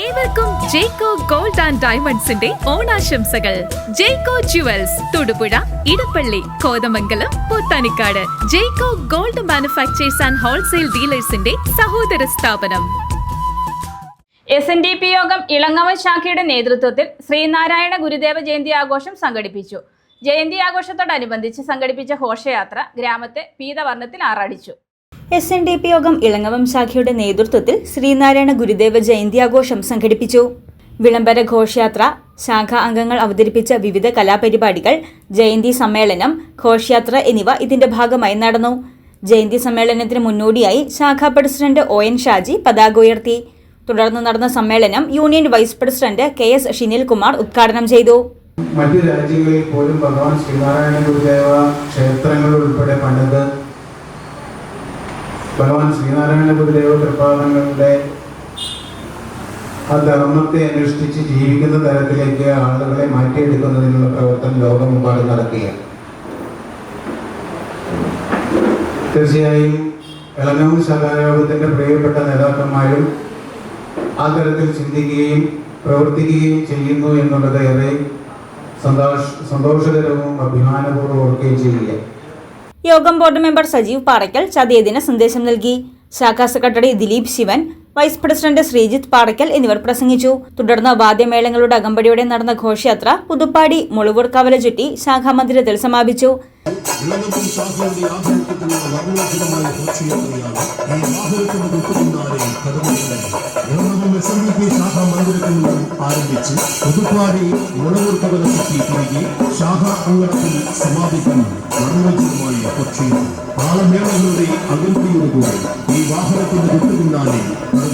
ഏവർക്കും ജേക്കോ gold and ഡയമണ്ട്സിന്റെ ഓണാശംസകൾ. Jeko jewels Thodupuzha Edappally Kothamangalam Pothanicad. Jeko gold manufacturers and wholesale ഡീലേഴ്സിന്റെ സഹോദര സ്ഥാപനം. എസ് എൻ ഡി പി യോഗം ഇളങ്ങവൻ ശാഖയുടെ നേതൃത്വത്തിൽ ശ്രീനാരായണ ഗുരുദേവ ജയന്തി ആഘോഷം സംഘടിപ്പിച്ചു. ജയന്തി ആഘോഷത്തോടനുബന്ധിച്ച് സംഘടിപ്പിച്ച ഘോഷയാത്ര ഗ്രാമത്തെ പീതവർണത്തിൽ ആറാടിച്ചു. എസ് എൻ ഡി പി യോഗം ഇളങ്ങവം ശാഖയുടെ നേതൃത്വത്തിൽ ശ്രീനാരായണ ഗുരുദേവ ജയന്തി ആഘോഷം സംഘടിപ്പിച്ചു. വിളംബര ഘോഷയാത്ര ശാഖാ അംഗങ്ങൾ അവതരിപ്പിച്ച വിവിധ കലാപരിപാടികൾ ജയന്തി സമ്മേളനം ഘോഷയാത്ര എന്നിവ ഇതിന്റെ ഭാഗമായി നടന്നു. ജയന്തി സമ്മേളനത്തിന് മുന്നോടിയായി ശാഖാ പ്രസിഡന്റ് ഒ എൻ ഷാജി പതാക ഉയർത്തി. തുടർന്ന് നടന്ന സമ്മേളനം union vice president K S Shinil Kumar ഉദ്ഘാടനം ചെയ്തു. മറ്റു രാജ്യങ്ങളിൽ പോലും ഭഗവാൻ ശ്രീനാരായണ ഗുരുദേവ ക്ഷേത്രങ്ങൾ ഉൾപ്പെടെ പണിത് ഭഗവാൻ ശ്രീനാരായണ ഗുരുദേവ കൃപാദങ്ങളുടെ ആ ധർമ്മത്തെ അനുഷ്ഠിച്ച് ജീവിക്കുന്ന തരത്തിലേക്ക് ആളുകളെ മാറ്റിയെടുക്കുന്നതിനുള്ള പ്രവർത്തനം ലോകമെമ്പാടും നടക്കുകയാണ്. തീർച്ചയായും ഇളനവും സഭായോഗത്തിന്റെ പ്രിയപ്പെട്ട നേതാക്കന്മാരും ആ തരത്തിൽ ചിന്തിക്കുകയും പ്രവർത്തിക്കുകയും ചെയ്യുന്നു എന്നുള്ളത് ഏറെ സന്തോഷ സന്തോഷകരവും അഭിമാനപൂർവം ഓർക്കുകയും ചെയ്യുക യോഗം ബോർഡ് മെമ്പർ സജീവ് പാറയ്ക്കൽ ചതയദിന സന്ദേശം നൽകി. ശാഖാ secretary Dileep Shivan vice president Sreejith Parackal എന്നിവർ പ്രസംഗിച്ചു. തുടർന്ന് വാദ്യമേളങ്ങളുടെ അകമ്പടിയോടെ നടന്ന ഘോഷയാത്ര പുതുപ്പാടി മുളവൂർ കവല ചുറ്റി ശാഖാമന്ദിരത്തിൽ സമാപിച്ചു ആരംഭിച്ച് മുളവൂർ ഈ വാഹനത്തിന്റെ തൊട്ടുപിന്നാലെ കടന്നു